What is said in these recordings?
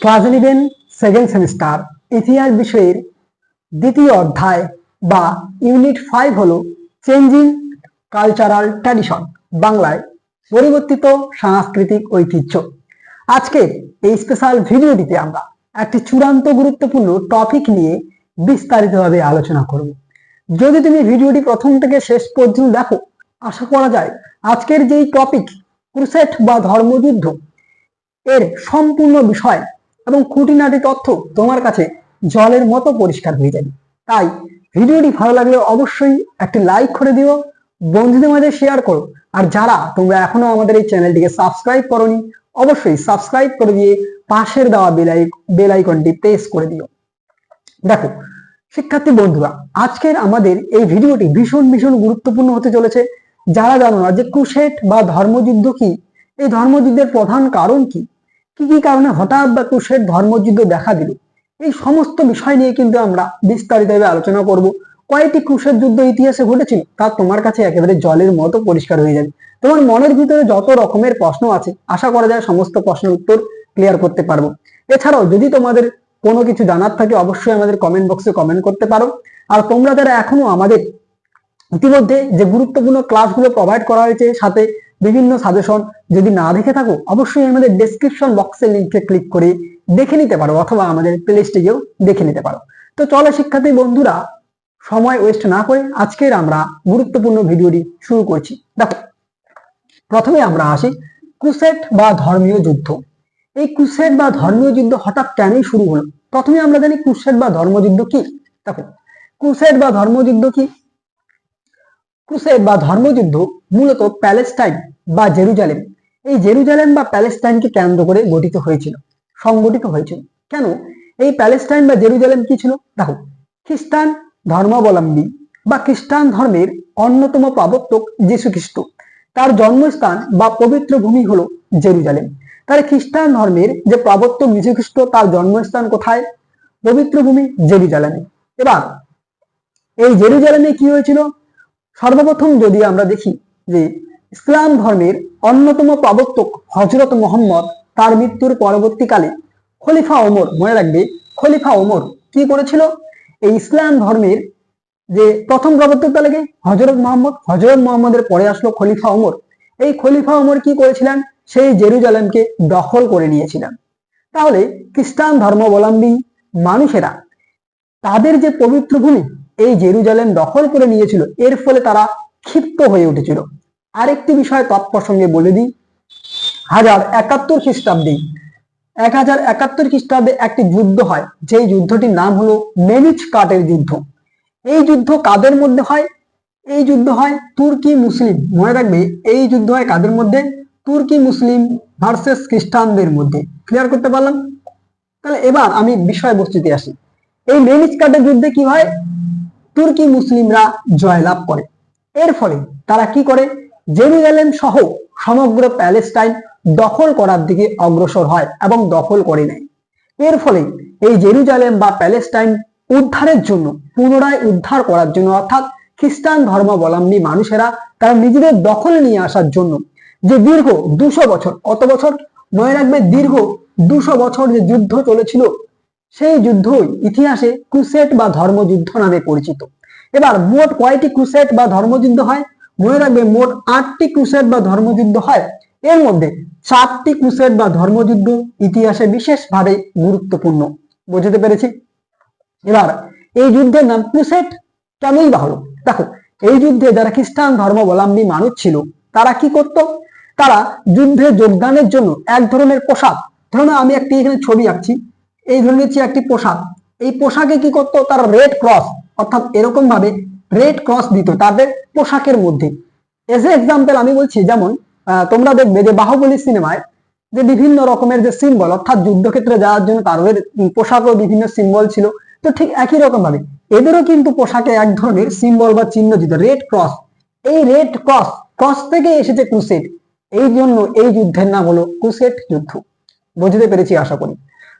Class eleven second semester ইতিহাস বিষয়ের দ্বিতীয় অধ্যায় বা ইউনিট ফাইভ হল চেঞ্জিং কালচারাল ট্র্যাডিশন বাংলায় পরিবর্তিত সাংস্কৃতিক ঐতিহ্য। আজকে এই স্পেশাল ভিডিওটিতে আমরা একটি চূড়ান্ত গুরুত্বপূর্ণ টপিক নিয়ে বিস্তারিতভাবে আলোচনা করব। যদি তুমি ভিডিওটি প্রথম থেকে শেষ পর্যন্ত দেখো, আশা করা যায় আজকের যেই টপিক ক্রুসেট বা ধর্মযুদ্ধ, এর সম্পূর্ণ বিষয় এবং খুঁটিনাটি তথ্য তোমার কাছে জলের মতো পরিষ্কার হয়ে যাবে। তাই ভিডিওটি ভালো লাগলে অবশ্যই একটি লাইক করে দিও, বন্ধুদের মাঝে শেয়ার করো, আর যারা তোমরা এখনও আমাদের এই চ্যানেলটিকে সাবস্ক্রাইব করনি, অবশ্যই সাবস্ক্রাইব করে দিয়ে পাশের দেওয়া বেলাই বেল আইকনটি প্রেস করে দিও। দেখো, শিক্ষার্থী বন্ধুরা, আজকের আমাদের এই ভিডিওটি ভীষণ ভীষণ গুরুত্বপূর্ণ হতে চলেছে। যারা জানো না যে ক্রুসেট বা ধর্মযুদ্ধ কি? এই ধর্মযুদ্ধের প্রধান কারণ কি? কি কি কারণে হঠাৎ বা ক্রুসেট ধর্মযুদ্ধ দেখা দিল? এই সমস্ত বিষয় নিয়ে কিন্তু আমরা বিস্তারিতভাবে আলোচনা করব। কয়েকটি ক্রুসের যুদ্ধ ইতিহাসে ঘটেছিল, তা তোমার কাছে একেবারে জলের মতো পরিষ্কার হয়ে যাবে। তোমার মনের ভিতরে যত রকমের প্রশ্ন আছে, আশা করা যায় সমস্ত প্রশ্নের উত্তর ক্লিয়ার করতে পারব। এছাড়াও যদি তোমাদের কোনো কিছু জানার থাকে, অবশ্যই আমাদের কমেন্ট বক্সে কমেন্ট করতে পারো। আর তোমরা যারা এখনও আমাদের ইতিমধ্যে যে গুরুত্বপূর্ণ ক্লাসগুলো প্রোভাইড করা হয়েছে, সাথে বিভিন্ন সাজেশন যদি না দেখে থাকো, অবশ্যই আমাদের ডেসক্রিপশন বক্সের লিঙ্কে ক্লিক করে দেখে নিতে পারো অথবা আমাদের প্লেলিস্টে গিয়েও দেখে নিতে পারো। তো চলো শিক্ষার্থী বন্ধুরা, সময় ওয়েস্ট না করে আজকের আমরা গুরুত্বপূর্ণ ভিডিওটি শুরু করছি। দেখো, প্রথমে আমরা আসি ক্রুসেট বা ধর্মীয় যুদ্ধ। এই ক্রুসেট বা ধর্মীয় যুদ্ধ হঠাৎ কেনই শুরু হলো? প্রথমে আমরা জানি ক্রুসেট বা ধর্মযুদ্ধ কি? দেখো ক্রুসেট বা ধর্মযুদ্ধ কি? ক্রুসেড বা ধর্মযুদ্ধ মূলত প্যালেস্টাইন বা জেরুজালেম। এই জেরুজালেম বা প্যালেস্টাইনকে কেন্দ্র করে গঠিত হয়েছিল, সংগঠিত হয়েছিল। কেন? এই প্যালেস্টাইন বা জেরুজালেম কি ছিল? দেখো খ্রিস্টান ধর্মাবলম্বী বা খ্রিস্টান ধর্মের অন্যতম প্রবর্তক যীশু খ্রিস্ট তার জন্মস্থান বা পবিত্র ভূমি হলো জেরুজালেম। তাহলে খ্রিস্টান ধর্মের যে প্রবর্তক যীশু খ্রিস্ট তার জন্মস্থান কোথায়? পবিত্র ভূমি জেরুজালেমে। এবার, এই জেরুজালেমে কি হয়েছিল? সর্বপ্রথম যদি আমরা দেখি যে ইসলাম ধর্মের অন্যতম প্রবর্তক হজরত মোহাম্মদ, তার মৃত্যুর পরবর্তীকালে খলিফা ওমর, মনে রাখবে, খলিফা ওমর কি করেছিল? এই ইসলাম ধর্মের যে প্রথম প্রবর্তক তাহলে হজরত মোহাম্মদ হজরত মোহাম্মদের পরে আসলো খলিফা ওমর। এই খলিফা ওমর কি করেছিলেন? সেই জেরুজালেমকে দখল করে নিয়েছিলেন। তাহলে খ্রিস্টান ধর্মাবলম্বী মানুষেরা তাদের যে পবিত্র ভূমি এই জেরুজালেম দখল করে নিয়েছিল। এর ফলে তারা ক্ষিপ্ত হয়ে উঠেছিল। আরেকটি বিষয় তৎপ্রসঙ্গে বলে দিই। হাজার একাত্তর খ্রিস্টাব্দে, এক হাজার একাত্তর খ্রিস্টাব্দে একটি যুদ্ধ হয়। যেই যুদ্ধটির নাম হলো মেনিচ কাটের যুদ্ধ। এই যুদ্ধ কাদের মধ্যে হয়? এই যুদ্ধ হয় তুর্কি মুসলিম। মনে রাখবে, এই যুদ্ধ হয় কাদের মধ্যে? তুর্কি মুসলিম ভার্সেস খ্রিস্টানদের মধ্যে। ক্লিয়ার করতে পারলাম? তাহলে এবার আমি বিষয়বস্তুতে আসি। এই মেনিচ কাটের যুদ্ধে কি হয়? তুর্কি মুসলিমরা জয়লাভ করে। এর ফলে তারা কি করে? জেরুজালেম সহ সমগ্র প্যালেস্টাইন দখল করার দিকে অগ্রসর হয় এবং দখল করে নেয়। এর ফলে এই জেরুজালেম বা প্যালেস্টাইন উদ্ধারের জন্য, পুনরায় উদ্ধার করার জন্য অর্থাৎ খ্রিস্টান ধর্মাবলম্বী মানুষেরা তারা নিজেদের দখলে নিয়ে আসার জন্য যে দীর্ঘ দুশো বছর কত বছর মনে রাখবে, দীর্ঘ দুশো বছর যে যুদ্ধ চলেছিল সেই যুদ্ধই ইতিহাসে ক্রুসেট বা ধর্মযুদ্ধ নামে পরিচিত। এবার মোট কয়টি ক্রুসেট বা ধর্মযুদ্ধ হয়? মনে রাখবে, মোট আটটি ক্রুসেট বা ধর্মযুদ্ধ হয়। এর মধ্যে চারটি ক্রুসেট বা ধর্মযুদ্ধ ইতিহাসে বিশেষভাবে গুরুত্বপূর্ণ। বুঝতে পেরেছি? এবার এই যুদ্ধের নাম ক্রুসেট কেনই বা হলো? দেখো, এই যুদ্ধে যারা খ্রিস্টান ধর্মাবলম্বী মানুষ ছিল, তারা কি করত? তারা যুদ্ধে যোগদানের জন্য এক ধরনের পোশাক। ধরুন আমি একটি এখানে ছবি আঁকছি। এই ধরনের যে একটি পোশাক। এই পোশাকে কি করতো? তার রেড ক্রস অর্থাৎ এরকম ভাবে রেড ক্রস দিত তাদের পোশাকের মধ্যে। এজ এ এক্সাম্পল আমি বলছি, যেমন তোমরা দেখবে যে বাহুবলী সিনেমায় যে বিভিন্ন রকমের যে সিম্বল অর্থাৎ যুদ্ধক্ষেত্রে যাওয়ার জন্য তাদের পোশাকও বিভিন্ন সিম্বল ছিল। তো ঠিক একই রকম ভাবে এদেরও কিন্তু পোশাকে এক ধরনের সিম্বল বা চিহ্ন দিত রেড ক্রস এই রেড ক্রস ক্রস থেকে এসেছে ক্রুসেড এই জন্য এই যুদ্ধের নাম হলো ক্রুসেড যুদ্ধ। বুঝতে পেরেছি আশা করি।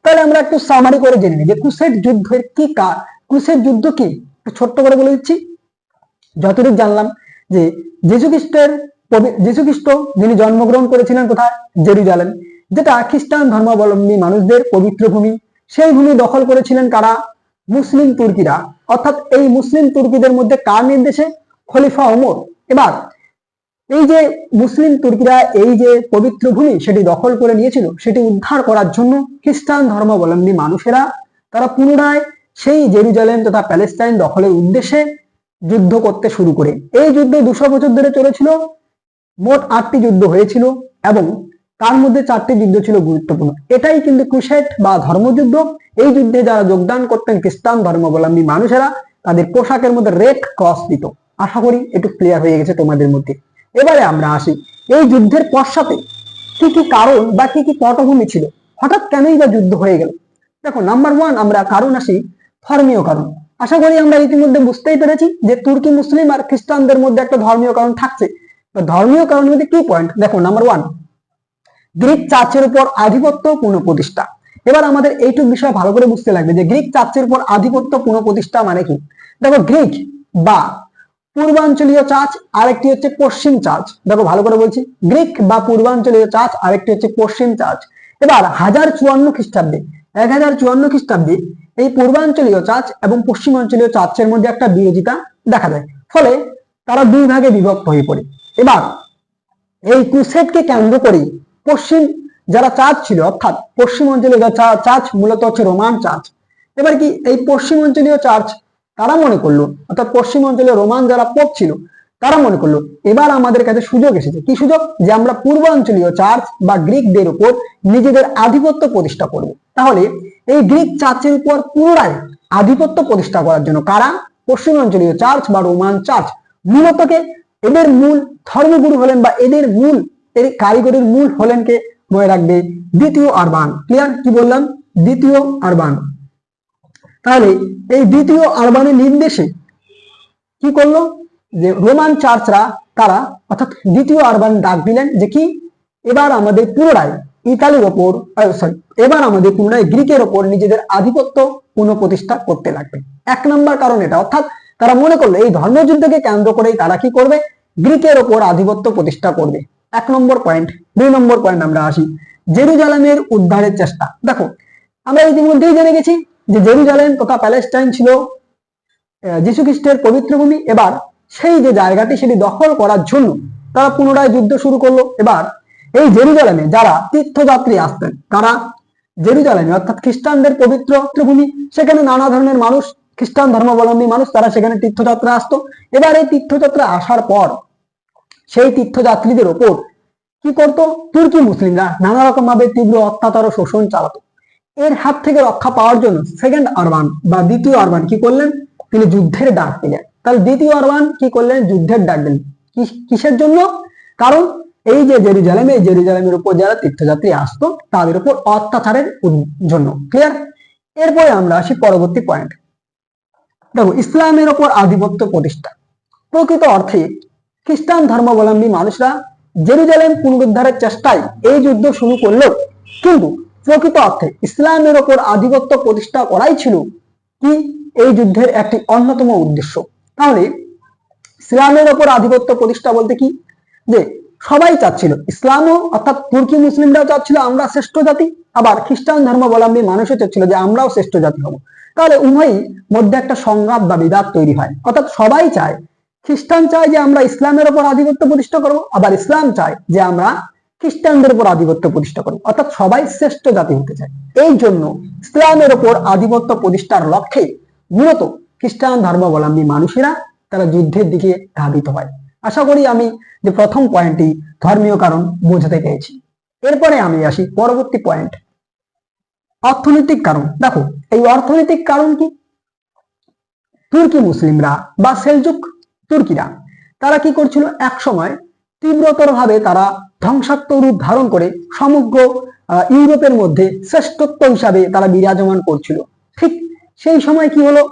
তাহলে আমরা একটু সামারি করে জেনে নিই যে ক্রুসেড যুদ্ধের কি কার ক্রুসেড যুদ্ধ কি? ছোট্ট করে বলে দিচ্ছি। যতটুকু জানলাম যে যীশু খ্রিস্টের যীশু খ্রিস্ট যিনি জন্মগ্রহণ করেছিলেন কোথায়? জেরুজালেম, যেটা খ্রিস্টান ধর্মাবলম্বী মানুষদের পবিত্র ভূমি। সেই ভূমি দখল করেছিলেন কারা? মুসলিম তুর্কিরা। অর্থাৎ এই মুসলিম তুর্কিদের মধ্যে কার নির্দেশে? খলিফা ওমর। এবার এই যে মুসলিম তুর্কিরা এই যে পবিত্র ভূমি সেটি দখল করে নিয়েছিল, সেটি উদ্ধার করার জন্য খ্রিস্টান ধর্মাবলম্বী মানুষেরা তারা পুনরায় সেই জেরুজালেম তথা প্যালেস্টাইন দখলের উদ্দেশ্যে যুদ্ধ করতে শুরু করে। এই যুদ্ধ দুশো বছর ধরে চলেছিল, মোট আটটি যুদ্ধ হয়েছিল এবং তার মধ্যে চারটি যুদ্ধ ছিল গুরুত্বপূর্ণ। এটাই কিন্তু ক্রুসেট বা ধর্মযুদ্ধ। এই যুদ্ধে যারা যোগদান করতেন খ্রিস্টান ধর্মাবলম্বী মানুষেরা, তাদের পোশাকের মধ্যে রেড ক্রস দিত। আশা করি একটু ক্লিয়ার হয়ে গেছে তোমাদের মধ্যে। এবারে আমরা আসি। এই যুদ্ধের পশ্চাতে কি কি কারণ বা কি কি পটভূমি ছিল? হঠাৎ কেনই বা যুদ্ধ হয়ে গেল? দেখো নাম্বার ওয়ান আমরা কারণ আসি ধর্মীয় কারণ। আশা করি আমরা ইতিমধ্যে বুঝতেই পেরেছি যে তুর্কি মুসলিম আর খ্রিস্টানদের মধ্যে একটা ধর্মীয় কারণ থাকছে। ধর্মীয় কারণের মধ্যে কি পয়েন্ট দেখো নাম্বার ওয়ান গ্রিক চার্চের উপর আধিপত্য পুনঃপ্রতিষ্ঠা। এবার আমাদের এইটুক বিষয় ভালো করে বুঝতে লাগবে যে গ্রিক চার্চের উপর আধিপত্য পুনঃপ্রতিষ্ঠা মানে কি? দেখো, গ্রিক বা পূর্বাঞ্চলীয় চার্চ, আরেকটি হচ্ছে পশ্চিম চার্চ। দেখো ভালো করে বলছি, গ্রিক বা পূর্বাঞ্চলীয় চার্চ, আরেকটি হচ্ছে পশ্চিম চার্চ। এবার হাজার চুয়ান্ন খ্রিস্টাব্দে, এক হাজার চুয়ান্ন খ্রিস্টাব্দে এই পূর্বাঞ্চলীয় চার্চ এবং পশ্চিমাঞ্চলীয় চার্চের মধ্যে একটা বিরোধিতা দেখা যায়। ফলে তারা দুই ভাগে বিভক্ত হয়ে পড়ে। এবার এই ক্রুসেডকে কেন্দ্র করেই পশ্চিম যারা চার্চ ছিল, অর্থাৎ পশ্চিম অঞ্চলীয় চার্চ মূলত হচ্ছে রোমান চার্চ। এবার কি এই পশ্চিম অঞ্চলীয় চার্চ তারা মনে করল, অর্থাৎ পশ্চিম অঞ্চলে রোমান যারা পোপ ছিল, তারা মনে করল, এবার আমাদের কাছে সুযোগ এসেছে। কি সুযোগ? যে আমরা পূর্বাঞ্চলীয় চার্চ বা গ্রিকদের উপর নিজেদের আধিপত্য প্রতিষ্ঠা করব। তাহলে এই গ্রিক চার্চের উপর পুনরায় আধিপত্য প্রতিষ্ঠা করার জন্য কারা? পশ্চিমাঞ্চলীয় চার্চ বা রোমান চার্চ মূলত কে এদের মূল ধর্মগুরু হলেন বা এদের মূল, এর কারিগরির মূল হলেন কে? মনে রাখবে, দ্বিতীয় আরবান। ক্লিয়ার কি বললাম? দ্বিতীয় আরবান। তাহলে এই দ্বিতীয় আরবানের নির্দেশে কি করল? যে রোমান চার্চরা তারা অর্থাৎ দ্বিতীয় আরবান ডাক দিলেন যে কি? এবার আমাদের পুনরায় ইতালির ওপর সরি এবার আমাদের পুনরায় গ্রিকের ওপর নিজেদের আধিপত্য পুনঃপ্রতিষ্ঠা করতে লাগবে। এক নম্বর কারণ এটা, অর্থাৎ তারা মনে করল এই ধর্মযুদ্ধকে কেন্দ্র করেই তারা কি করবে? গ্রিকের ওপর আধিপত্য প্রতিষ্ঠা করবে। এক নম্বর পয়েন্ট দুই নম্বর পয়েন্ট আমরা আসি। জেরুজালামের উদ্ধারের চেষ্টা। দেখো, আমরা ইতিমধ্যেই জেনে গেছি যে জেরুজালেম তথা প্যালেস্টাইন ছিল যীশু খ্রিস্টের পবিত্র ভূমি, এবার সেই যে জায়গাটি সেটি দখল করার জন্য তারা পুনরায় যুদ্ধ শুরু করল। এবার এই জেরুজালেমে যারা তীর্থযাত্রী আসতেন, তারা জেরুজালেমে, অর্থাৎ খ্রিস্টানদের পবিত্র ভূমি, সেখানে নানা ধরনের মানুষ, খ্রিস্টান ধর্মাবলম্বী মানুষ, তারা সেখানে তীর্থযাত্রা আসতো। এবার এই তীর্থযাত্রা আসার পর সেই তীর্থযাত্রীদের ওপর কি করতো? তুর্কি মুসলিমরা নানা রকম ভাবে তীব্র অত্যাচার ও শোষণ চালাতো। এর হাত থেকে রক্ষা পাওয়ার জন্য সেকেন্ড আরবান বা দ্বিতীয় আরবান কি করলেন? তিনি যুদ্ধের ডাক দিলেন। তাহলে দ্বিতীয় আরবান কি করলেন? যুদ্ধের ডাক দিলেন। কিসের জন্য? কারণ এই যে জেরুজালেম, এই জেরুজালেমের উপর যারা তীর্থযাত্রী আসতো, তাদের উপর অত্যাচারের জন্য। ক্লিয়ার এরপরে আমরা আসি পরবর্তী পয়েন্ট দেখো, ইসলামের ওপর আধিপত্য প্রতিষ্ঠা। প্রকৃত অর্থে খ্রিস্টান ধর্মাবলম্বী মানুষরা জেরুজালেম পুনরুদ্ধারের চেষ্টায় এই যুদ্ধ শুরু করলেও কিন্তু প্রকৃত অর্থে ইসলামের ওপর আধিপত্য প্রতিষ্ঠা করাই ছিল কি এই যুদ্ধের একটি অন্যতম উদ্দেশ্য। তাহলে ইসলামের ওপর আধিপত্য প্রতিষ্ঠা বলতে কি? যে সবাই চাচ্ছিল, ইসলামও অর্থাৎ তুর্কি মুসলিমরাও চাচ্ছিল আমরা শ্রেষ্ঠ জাতি, আবার খ্রিস্টান ধর্মাবলম্বী মানুষও চাচ্ছিল যে আমরাও শ্রেষ্ঠ জাতি হব। তাহলে উভয়ই মধ্যে একটা সংঘাত বা বিবাদ তৈরি হয়। অর্থাৎ সবাই চায়, খ্রিস্টান চায় যে আমরা ইসলামের উপর আধিপত্য প্রতিষ্ঠা করব, আবার ইসলাম চায় যে আমরা খ্রিস্টানদের উপর আধিপত্য প্রতিষ্ঠা করব অর্থাৎ সবাই শ্রেষ্ঠ জাতি হতে চায়। এই জন্য ইসলামের উপর আধিপত্য প্রতিষ্ঠার লক্ষ্যে মূলত খ্রিস্টান ধর্মাবলম্বী মানুষেরা তারা যুদ্ধের দিকে ধাবিত হয়। আশা করি আমি যে প্রথম পয়েন্টটি ধর্মীয় কারণ বোঝাতে পেরেছি। এরপরে আমি আসি পরবর্তী পয়েন্ট। অর্থনৈতিক কারণ। দেখো, এই অর্থনৈতিক কারণ কি? তুর্কি মুসলিমরা বা সেলজুক তুর্কিরা, তারা কি করছিল? এক সময় তীব্রতর ভাবে তারা ধ্বংসাত্মক রূপ ধারণ করে সমগ্র ইউরোপের মধ্যে শ্রেষ্ঠত্ব হিসাবে তারা বিরাজমান করছিল। ঠিক সেই সময় কি হলো?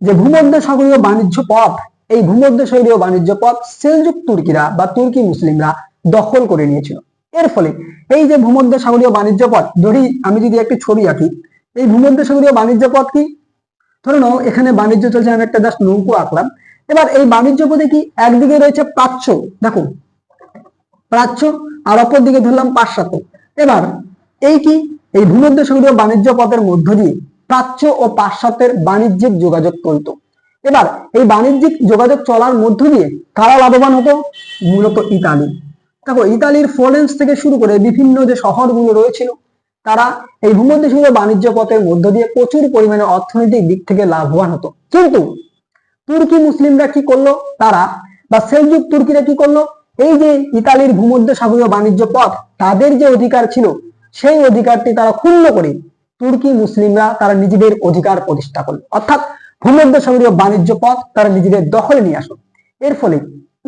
যে ভূমধ্য সাগরীয় বাণিজ্য পথ, এই ভূমধ্য সাগরীয় বাণিজ্য পথ সেলজুক তুর্কিরা বা তুর্কি মুসলিমরা দখল করে নিয়েছিল। এর ফলে এই যে ভূমধ্য সাগরীয় বাণিজ্য পথ, ধরি আমি যদি একটি ছবি আঁকি, এই ভূমধ্য সাগরীয় বাণিজ্য পথ কি? ধরে নাও, এখানে বাণিজ্য চলছে, আমি একটা জাস্ট নৌকো আঁকলাম। এবার এই বাণিজ্য পথে কি একদিকে রয়েছে প্রাচ্য? দেখো প্রাচ্য আর অপর দিকে ধরলাম পাশ্চাত্য। এবার, এই কি? এই ভূমধ্য সাগরীয় বাণিজ্য পথের মধ্য দিয়ে প্রাচ্য ও পাশ্চাত্যের বাণিজ্যিক যোগাযোগ চলত। এবার, এই বাণিজ্যিক যোগাযোগ চলার মধ্য দিয়ে কারা লাভবান হতো? মূলত ইতালি। দেখো, ইতালির ফ্লোরেন্স থেকে শুরু করে বিভিন্ন যে শহরগুলো রয়েছিল, তারা এই ভূমধ্য সাগরীয় বাণিজ্য পথের মধ্য দিয়ে প্রচুর পরিমাণে অর্থনৈতিক দিক থেকে লাভবান হতো। কিন্তু, তুর্কি মুসলিমরা কি করল? তারা, বা সেলজুক তুর্কিরা কি করল? এই যে ইতালির ভূমধ্য সাগরীয় বাণিজ্য পথ, তাদের যে অধিকার ছিল, সেই অধিকারটি তারা ক্ষুণ্ণ করে তুর্কি মুসলিমরা তারা নিজেদের অধিকার প্রতিষ্ঠা করল। অর্থাৎ ভূমধ্য সাগরীয় বাণিজ্য পথ তারা নিজেদের দখলে নিয়ে আসলো। এর ফলে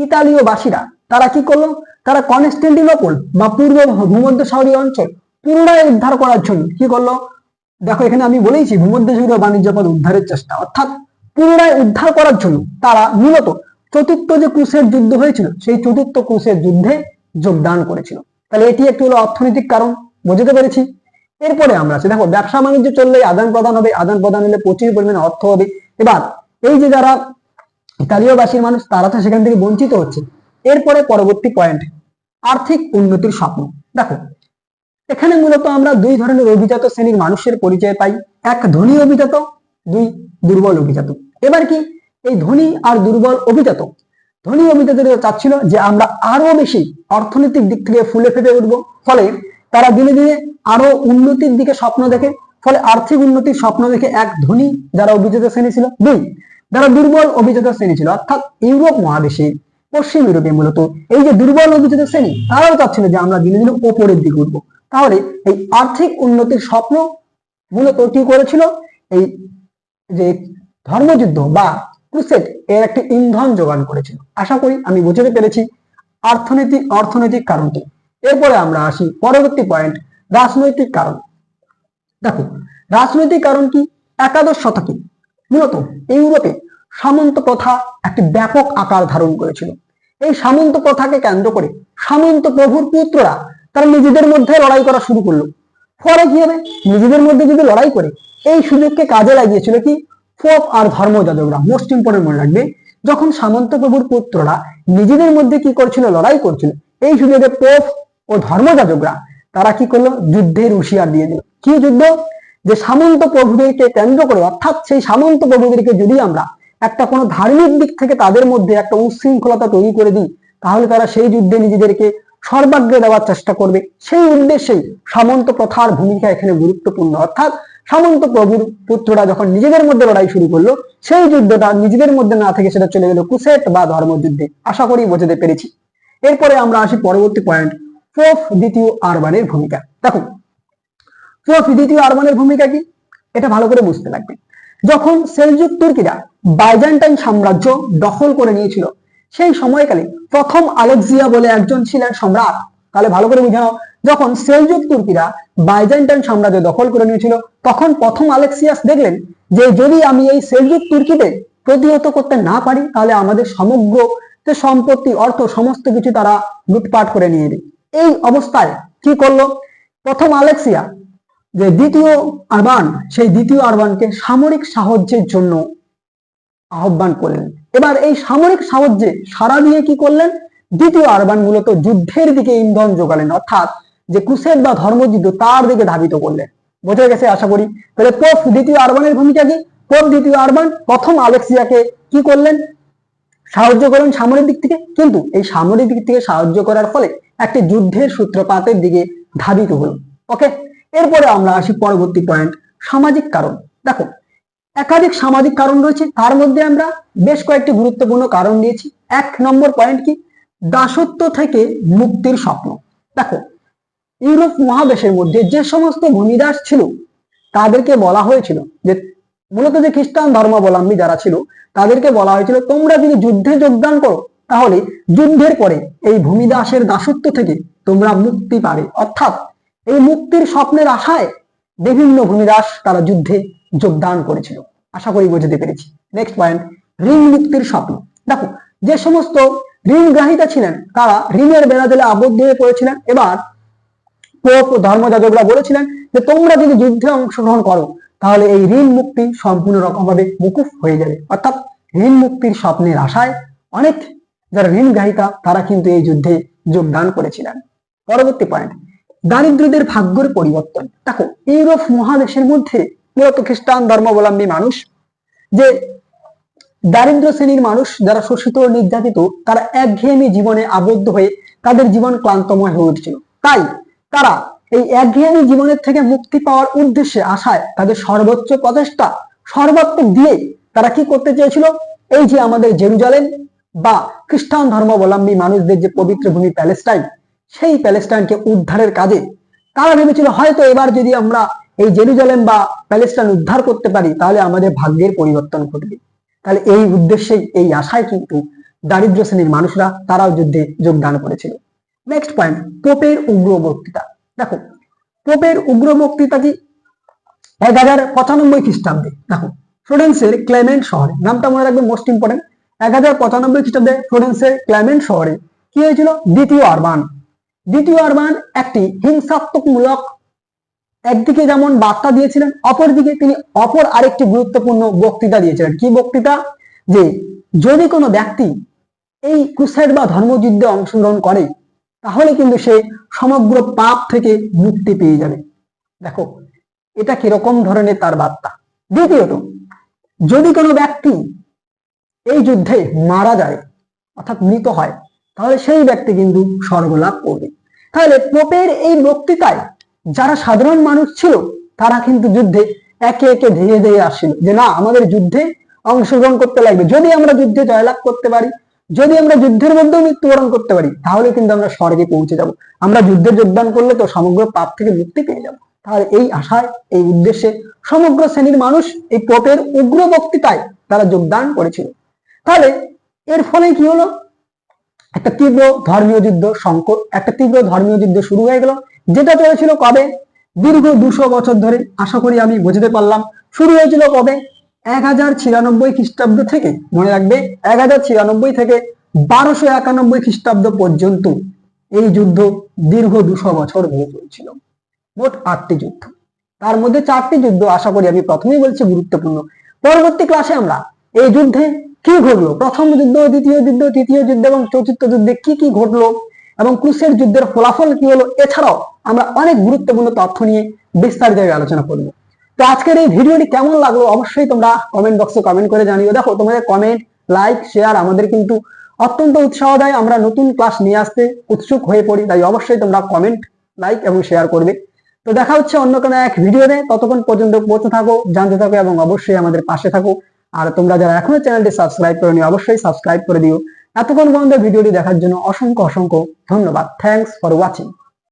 ইতালীয় বাসীরা তারা কি করল? তারা কনস্টেন্টিনোপল বা পূর্ব ভূমধ্য সাগরীয় অঞ্চল পুনরায় উদ্ধার করার জন্য কি করল? দেখো, এখানে আমি বলেইছি ভূমধ্য সাগরীয় বাণিজ্য পথ উদ্ধারের চেষ্টা। অর্থাৎ পুনরায় উদ্ধার করার জন্য তারা মূলত চতুর্থ যে ক্রুসের যুদ্ধ হয়েছিল, সেই চতুর্থ ক্রুসের যুদ্ধে যোগদান করেছিল। তাহলে এটি একটি হলো অর্থনৈতিক কারণ, বুঝতে পেরেছি? এরপরে আমরা আছি দেখো, ব্যবসা বাণিজ্য চললে আদান প্রদান হবে, আদান প্রদান হলে প্রচুর পরিমাণে অর্থ হবে। এবার, এই যে যারা ইতালীয় বাসীর মানুষ, তারা তো সেখান থেকে বঞ্চিত হচ্ছে। এরপরে পরবর্তী পয়েন্ট আর্থিক উন্নতির স্বপ্ন। দেখো, এখানে মূলত আমরা দুই ধরনের অভিজাত শ্রেণির মানুষের পরিচয় পাই। এক ধনী অভিজাত, দুই দুর্বল অভিজাত। এবার কি? এই ধনী আর দুর্বল অভিজাত। ধনী অভিজাতরা চাচ্ছিল যে আমরা আরও বেশি অর্থনৈতিক দিক থেকে ফুলে ফেপে উঠবো। ফলে তারা দিনে দিনে আরও উন্নতির দিকে স্বপ্ন দেখে, ফলে আর্থিক উন্নতির স্বপ্ন দেখে এক ধনী যারা অভিজাত শ্রেণি ছিল, দুই যারা দুর্বল অভিজাত শ্রেণি ছিল, অর্থাৎ ইউরোপ মহাদেশে, পশ্চিম ইউরোপে মূলত, এই যে দুর্বল অভিজাত শ্রেণি, তারাও চাচ্ছিল যে আমরা দিনে দিনে ওপরের দিকে উঠবো। তাহলে এই আর্থিক উন্নতির স্বপ্ন মূলত কি করেছিল? এই যে ধর্মযুদ্ধ বা ক্রুসেড এর একটি ইন্ধন যোগান করেছিল। আশা করি আমি বুঝতে পেরেছি অর্থনৈতিক অর্থনৈতিক কারণটি এরপরে আমরা আসি পরবর্তী পয়েন্ট রাজনৈতিক কারণ। দেখো, রাজনৈতিক কারণ কি? একাদশ শতকে মূলত ইউরোপে সামন্ত প্রথা একটি ব্যাপক আকার ধারণ করেছিল। এই সামন্ত প্রথাকে কেন্দ্র করে সামন্ত প্রভুর পুত্ররা তারা নিজেদের মধ্যে লড়াই করা শুরু করল। ফলে কি হবে? নিজেদের মধ্যে যদি লড়াই করে, এই সুযোগকে কাজে লাগিয়েছিল কি? পোপ আর ধর্মযাজকরা মোস্ট ইম্পর্টেন্ট মনে রাখবে, যখন সামন্ত প্রভুর পুত্ররা নিজেদের মধ্যে কি করছিল, লড়াই করছিল, এই সুযোগে পোপ ও ধর্মযাজকরা তারা কি করল, যুদ্ধের হুঁশিয়ার দিয়ে দিল। কি যুদ্ধ? যে সামন্ত প্রভুদেরকে কেন্দ্র করে, অর্থাৎ সেই সামন্ত প্রভুদেরকে যদি আমরা একটা কোনো ধার্মিক দিক থেকে তাদের মধ্যে একটা উচ্ছৃঙ্খলতা তৈরি করে দিই, তাহলে তারা সেই যুদ্ধে নিজেদেরকে সর্বাগ্রে দেওয়ার চেষ্টা করবে। সেই উদ্দেশ্যেই সামন্ত প্রথার ভূমিকা এখানে গুরুত্বপূর্ণ। অর্থাৎ সামন্ত প্রভুর পুত্ররা যখন নিজেদের মধ্যে লড়াই শুরু করল, সেই যুদ্ধটা নিজেদের মধ্যে না থেকে সেটা চলে গেল কুসেট বা ধর্মযুদ্ধে। আশা করি বোঝাতে পেরেছি। এরপরে আমরা আসি পরবর্তী পয়েন্ট পোপ দ্বিতীয় আরবানের ভূমিকা। দেখো পোপ দ্বিতীয় আরবানের ভূমিকা কি? এটা ভালো করে বুঝতে লাগবে। যখন সেলজুক তুর্কিরা বাইজেন্টাইন সাম্রাজ্য দখল করে নিয়েছিল, সেই সময়কালে প্রথম আলেকজিয়া বলে একজন ছিলেন সম্রাট। তাহলে ভালো করে বুঝে নাও যখন সেলজুক তুর্কিরা বাইজেন্টাইন সাম্রাজ্য দখল করে নিয়েছিল, তখন প্রথম আলেক্সিয়াস দেখলেন যে যদি আমি এই সেলজুক তুর্কিদের প্রতিহত করতে না পারি, তাহলে আমাদের সমগ্র সম্পত্তি, অর্থ, সমস্ত কিছু তারা লুটপাট করে নিয়ে নেবে। এই অবস্থায় কি করল? প্রথম আলেক্সিয়া, যে দ্বিতীয় আরবান, সেই দ্বিতীয় আরবানকে সামরিক সাহায্যের জন্য আহ্বান করলেন। এবার এই সামরিক সাহায্যে সারা দিয়ে কি করলেন? দ্বিতীয় আরবান মূলত যুদ্ধের দিকে ইন্ধন যোগালেন, অর্থাৎ যে ক্রুসেড বা ধর্মযুদ্ধ তার দিকে ধাবিত করলেন বোঝা গেছে, আশা করি? তাহলে পোপ দ্বিতীয় আরবানের ভূমিকা কি? পোপ দ্বিতীয় আরবান, প্রথম আলেক্সিয়াকে কি করলেন? সাহায্য করেন সামরিক দিক থেকে। কিন্তু এই সামরিক দিক থেকে সাহায্য করার ফলে একটি যুদ্ধের সূত্রপাতের দিকে ধাবিত হলো। ওকে? এরপরে আমরা আসি পরবর্তী পয়েন্ট সামাজিক কারণ। দেখো, একাধিক সামাজিক কারণ রয়েছে। তার মধ্যে আমরা বেশ কয়েকটি গুরুত্বপূর্ণ কারণ দিয়েছি। এক নম্বর পয়েন্ট কি? দাসত্ব থেকে মুক্তির স্বপ্ন। দেখো ইউরোপ মহাদেশের মধ্যে যে সমস্ত ভূমিদাস ছিল, তাদেরকে বলা হয়েছিল যে, মূলত যে খ্রিস্টান ধর্মাবলম্বী যারা ছিল, তাদেরকে বলা হয়েছিল, তোমরা যদি যুদ্ধে যোগদান করো, তাহলে যুদ্ধের পরে এই ভূমিদাসের দাসত্ব থেকে তোমরা মুক্তি পাবে। অর্থাৎ এই মুক্তির স্বপ্নের আশায় বিভিন্ন ভূমিদাস তারা যুদ্ধে যোগদান করেছিল। আশা করি বুঝতে পেরেছি। নেক্সট পয়েন্ট ঋণ মুক্তির স্বপ্ন। দেখো, যে সমস্ত ঋণ গ্রাহিতা ছিলেন, তারা ঋণের বেড়াজালে আবদ্ধ হয়ে পড়েছিলেন। এবার পোপ ধর্মযাজকরা বলেছিলেন যে, তোমরা যদি যুদ্ধে অংশগ্রহণ করো, তাহলে এই ঋণ মুক্তি সম্পূর্ণ রকমভাবে মুকুফ হয়ে যাবে। অর্থাৎ ঋণ মুক্তির স্বপ্নের আশায় অনেক যারা ঋণ গ্রাহিতা তারা কিন্তু এই যুদ্ধে যোগদান করেছিলেন। পরবর্তী পয়েন্ট দারিদ্রদের ভাগ্যের পরিবর্তন। দেখো, ইউরোপ মহাদেশের মধ্যে মূলত খ্রিস্টান ধর্মাবলম্বী মানুষ, যে দারিদ্র শ্রেণির মানুষ যারা শোষিত নির্যাতিত, তারা একঘেয়েমি জীবনে আবদ্ধ হয়ে তাদের জীবন ক্লান্তময় হয়ে উঠছিল। তাই তারা এই একঘেয়েমি জীবনের থেকে মুক্তি পাওয়ার উদ্দেশ্যে আশায় তাদের সর্বোচ্চ প্রচেষ্টা সর্বাত্মক দিয়ে তারা কি করতে চেয়েছিল? এই যে আমাদের জেরুজালেম বা খ্রিস্টান ধর্মাবলম্বী মানুষদের যে পবিত্র ভূমি প্যালেস্টাইন, সেই প্যালেস্টাইনকে উদ্ধারের কাজে তারা ভেবেছিল? হয়তো এবার যদি আমরা এই জেরুজালেম বা প্যালেস্টাইন উদ্ধার করতে পারি, তাহলে আমাদের ভাগ্যের পরিবর্তন ঘটবে। তাহলে এই উদ্দেশ্যেই এই আশায় কিন্তু দারিদ্র শ্রেণির মানুষরা তারাও যুদ্ধে যোগদান করেছিল। নেক্সট পয়েন্ট পোপের উগ্র বক্তৃতা দেখো পোপের উগ্র বক্তৃতা কি? এক হাজার পঁচানব্বই খ্রিস্টাব্দে। দেখো, ফ্লোরেন্সের ক্লাইমেন্ট শহরে, নামটা মনে রাখবে মোস্ট ইম্পর্টেন্ট এক হাজার পঁচানব্বই খ্রিস্টাব্দে ফ্লোরেন্সের ক্লাইমেন্ট শহরে কি হয়েছিল? দ্বিতীয় আরবান। দ্বিতীয় আরবান একটি হিংসাত্মকমূলক, একদিকে যেমন বার্তা দিয়েছিলেন, অপরদিকে তিনি অপর আরেকটি গুরুত্বপূর্ণ বক্তৃতা দিয়েছিলেন। কি বক্তৃতা? যে যদি কোনো ব্যক্তি এই ক্রুসাইড বা ধর্মযুদ্ধে অংশগ্রহণ করে তাহলে কিন্তু সে সমগ্র পাপ থেকে মুক্তি পেয়ে যাবে। দেখো, এটা কীরকম ধরনের তার বার্তা? দ্বিতীয়ত, যদি কোনো ব্যক্তি এই যুদ্ধে মারা যায়, অর্থাৎ মৃত হয়, তাহলে সেই ব্যক্তি কিন্তু স্বর্গলাভ করবে। তাহলে পোপের এই বক্তৃতায় যারা সাধারণ মানুষ ছিল, তারা কিন্তু যুদ্ধে একে একে ধীরে ধীরে আসছিল যে, না, আমাদের যুদ্ধে অংশগ্রহণ করতে লাগবে। যদি আমরা যুদ্ধে জয়লাভ করতে পারি যদি আমরা যুদ্ধের মধ্যেও মৃত্যুবরণ করতে পারি, তাহলে কিন্তু আমরা স্বর্গে পৌঁছে যাব। আমরা যুদ্ধে যোগদান করলে তো সমগ্র পাপ থেকে মুক্তি পেয়ে যাব। তাহলে এই আশায়, এই উদ্দেশ্যে সমগ্র শ্রেণির মানুষ এই পোপের উগ্র বক্তৃতায় তারা যোগদান করেছিল। তাহলে এর ফলে কি হলো? একটা তীব্র ধর্মীয় যুদ্ধ সংকট, একটা তীব্র ধর্মীয় যুদ্ধ শুরু হয়ে গেল, যেটা চলেছিল কবে? দীর্ঘ দুশো বছর ধরে, আশা করি আমি বুঝতে পারলাম, শুরু হয়েছিল কবে? এক হাজার ছিয়ানব্বই খ্রিস্টাব্দ থেকে, মনে রাখবে, এক হাজার ছিয়ানব্বই থেকে বারোশো একানব্বই খ্রিস্টাব্দ পর্যন্ত এই যুদ্ধ দীর্ঘ দুশো বছর ধরে চলছিল। মোট আটটি যুদ্ধ। তার মধ্যে চারটি যুদ্ধ আশা করি আমি প্রথমেই বলছি গুরুত্বপূর্ণ। পরবর্তী ক্লাসে আমরা এই যুদ্ধে কি ঘটলো? প্রথম যুদ্ধ, দ্বিতীয় যুদ্ধ, তৃতীয় যুদ্ধ এবং চতুর্থ যুদ্ধে কি কি ঘটলো এবং ক্রুসের যুদ্ধের ফলাফল কি হলো? এছাড়াও আমরা অনেক গুরুত্বপূর্ণ তথ্য নিয়ে বিস্তারিত আলোচনা করব। তো আজকের এই ভিডিওটি কেমন লাগল অবশ্যই তোমরা কমেন্ট বক্সে কমেন্ট করে জানিও। দেখো, তোমাদের কমেন্ট লাইক শেয়ার আমাদের কিন্তু অত্যন্ত উৎসাহ দেয় আমরা নতুন ক্লাস নিয়ে আসতে উৎসুক হয়ে পড়ি, তাই অবশ্যই তোমরা কমেন্ট লাইক এবং শেয়ার করবে। তো দেখা হচ্ছে অন্য কোনো এক ভিডিওতে। ততক্ষণ পর্যন্ত পড়তে থাকো, জানতে থাকো এবং অবশ্যই আমাদের পাশে থাকো। আর তোমরা যারা এখনও চ্যানেলটি সাবস্ক্রাইব করে নিও অবশ্যই সাবস্ক্রাইব করে দিও। এতক্ষণ পর্যন্ত ভিডিওটি দেখার জন্য অসংখ্য অসংখ্য ধন্যবাদ। Thanks for watching